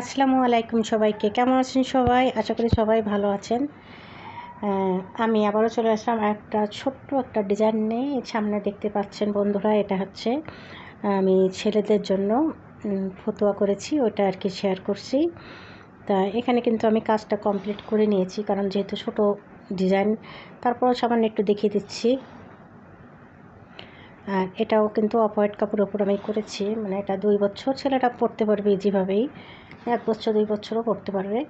আসসালামু আলাইকুম সবাইকে। কেমন আছেন সবাই? আশা করি সবাই ভালো আছেন। আমি আবারও চলে আসলাম একটা ছোট্ট একটা ডিজাইন নিয়ে। সামনে দেখতে পাচ্ছেন বন্ধুরা, এটা হচ্ছে আমি ছেলেদের জন্য ফতুয়া করেছি, ওটা আর কি শেয়ার করছি। তা এখানে কিন্তু আমি কাজটা কমপ্লিট করে নিয়েছি, কারণ যেহেতু ছোট ডিজাইন, তারপরও সামান্য একটু দেখিয়ে দিচ্ছি। আর এটাও কিন্তু হোয়াইট কাপড়ের উপর আমি করেছি। মানে এটা দুই বছর ছেলেটা পড়তে পারবে যেভাবেই এক বছর, দুই বছরও পড়তে পারবে।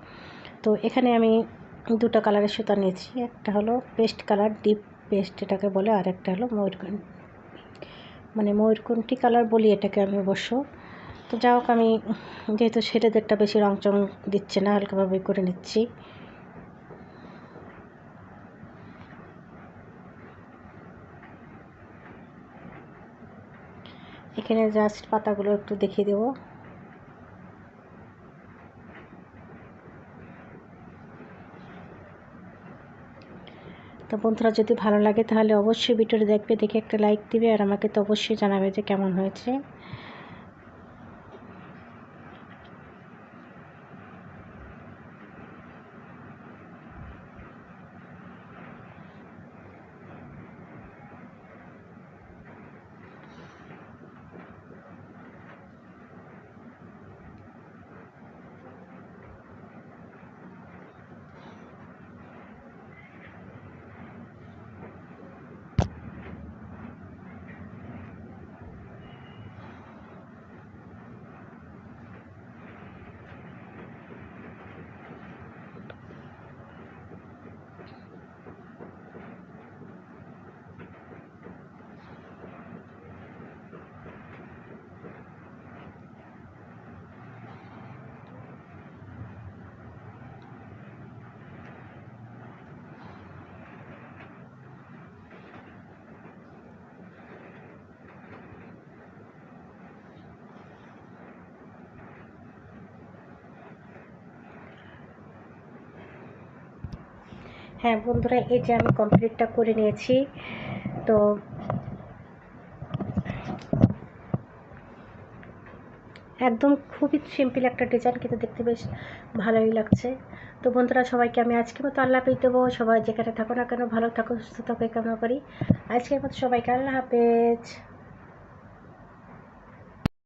তো এখানে আমি দুটো কালারের সুতা নিয়েছি। একটা হলো পেস্ট কালার ডিপ পেস্ট এটাকে বলে, আর একটা হলো ময়ূরকণ্ঠ মানে ময়ূরকণ্ঠী কালার বলি এটাকে আমি অবশ্য। তো যাই হোক, আমি যেহেতু ছেলেদেরটা বেশি রং চং দিচ্ছে না হালকাভাবে করে নিচ্ছি। এখানে জাস্ট পাতাগুলো একটু দেখিয়ে দেব। তো বন্ধুরা, যদি ভালো লাগে তাহলে অবশ্যই ভিডিওটি দেখবে, দেখে একটা লাইক দিবে, আর আমাকে তো অবশ্যই জানাবে যে কেমন হয়েছে। হ্যাঁ বন্ধুরা, এই যে আমি কমপ্লিটটা করে নিয়েছি। তো একদম খুবই সিম্পল একটা ডিজাইন কিন্তু দেখতে বেশ ভালোই লাগছে। তো বন্ধুরা, সবাইকে আমি আজকে মতো আল্লাহ হাফিজ দেবো। সবাই যেখানে থাকো না কেন, ভালো থাকো, সুস্থ থাকো কামনা করি। আজকের মতো সবাইকে আল্লাহ হাফেজ।